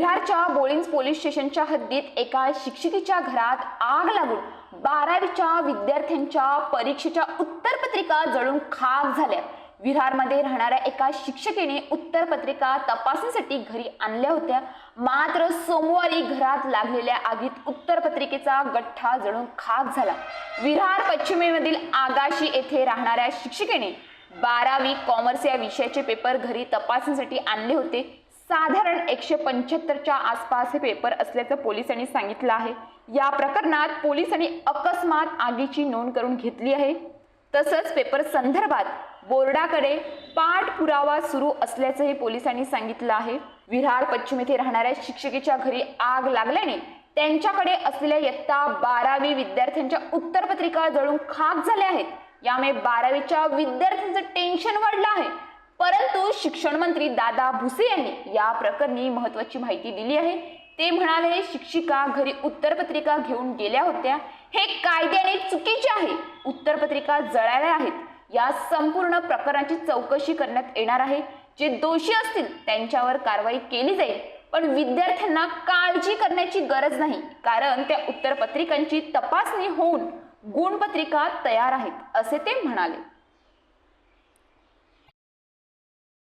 विरारच्या बोळिंज police स्टेशनच्या हद्दीत एका शिक्षिकेच्या घरात आग लागून बारावीच्या विद्यार्थ्यांच्या परीक्षेच्या उत्तरपत्रिका जळून खाक झाल्या. विरारमध्ये राहणाऱ्या एका शिक्षिकेने उत्तरपत्रिका तपासणीसाठी घरी आणल्या होत्या. मात्र सोमवारी घरात लागलेल्या आगीत उत्तरपत्रिकेचा गठ्ठा जळून खाक झाला. विरार पश्चिमेमधील आगाशी येथे राहणाऱ्या शिक्षिकेने बारावी कॉमर्स या विषयाचे पेपर घरी तपासणीसाठी आणले होते. साधारण एकशे पंच्याहत्तरच्या आसपास हे पेपर असल्याचं पोलिसांनी सांगितलं आहे. या प्रकरणात पोलिसांनी अकस्मात आगीची नोंद करून घेतली आहे. तसंच पेपर संदर्भात बोर्डाकडे पाठपुरावा सुरू असल्याचंही पोलिसांनी सांगितलं आहे. विरार पश्चिम येथे राहणाऱ्या शिक्षिकेच्या घरी आग लागल्याने त्यांच्याकडे असलेल्या इयत्ता बारावी विद्यार्थ्यांच्या उत्तरपत्रिका जळून खाक झाल्या आहेत. यामुळे बारावीच्या विद्यार्थ्यांचं टेन्शन वाढलं आहे. परंतु शिक्षण मंत्री दादा भुसे यांनी या प्रकरणी महत्वाची माहिती दिली आहे. ते म्हणाले शिक्षिका घरी उत्तरपत्रिका घेऊन गेल्या होत्या. हे कायद्याने चुकीचे आहे. उत्तरपत्रिका जळाल्या आहेत. या संपूर्ण प्रकरणाची चौकशी करण्यात येणार आहे. जे दोषी असतील त्यांच्यावर कारवाई केली जाईल. पण विद्यार्थ्यांना काळजी करण्याची गरज नाही. कारण त्या उत्तरपत्रिकांची तपासणी होऊन गुणपत्रिका तयार आहेत असे ते म्हणाले.